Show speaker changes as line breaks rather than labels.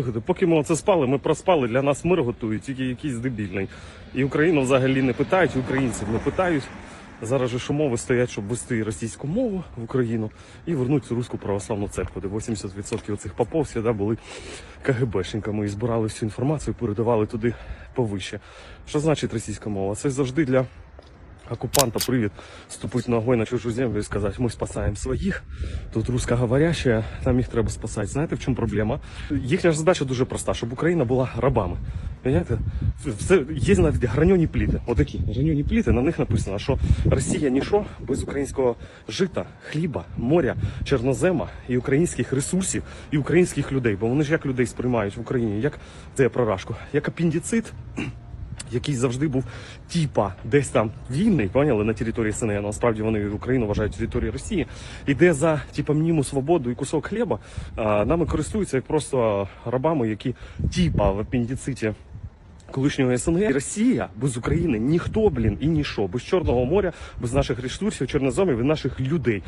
Слухайте, поки ми оце спали, ми проспали, для нас мир готують, тільки якийсь дебільний. І Україну взагалі не питають, українців не питають. Зараз же ж умови стоять, щоб ввести російську мову в Україну і вернути цю руську православну церкву, де 80% цих попов всегда були КГБшниками і збирали всю інформацію, передавали туди повище. Що значить російська мова? Це завжди для оккупанта привід ступити ногою на чужу землю і сказати, ми спасаємо своїх, тут русскоговоряща, нам їх треба спасати. Знаєте, в чому проблема? Їхня ж задача дуже проста, щоб Україна була рабами. Понимаєте? Це є навіть граньоні пліти. Отакі граньоні пліти, на них написано, що Росія ніщо без українського жита, хліба, моря, чорнозема і українських ресурсів, і українських людей. Бо вони ж як людей сприймають в Україні, як це я про рашку, як апендицит, який завжди був типа десь там вільний, поняли, на території СНГ, але насправді вони Україну вважають територією Росії, і де за типа мніму свободу і кусок хліба а, нами користуються як просто рабами, які типа в апендициті колишнього СНГ. Росія без України ніхто, блін, і ніщо, без Чорного моря, без наших ресурсів, чорноземів і наших людей.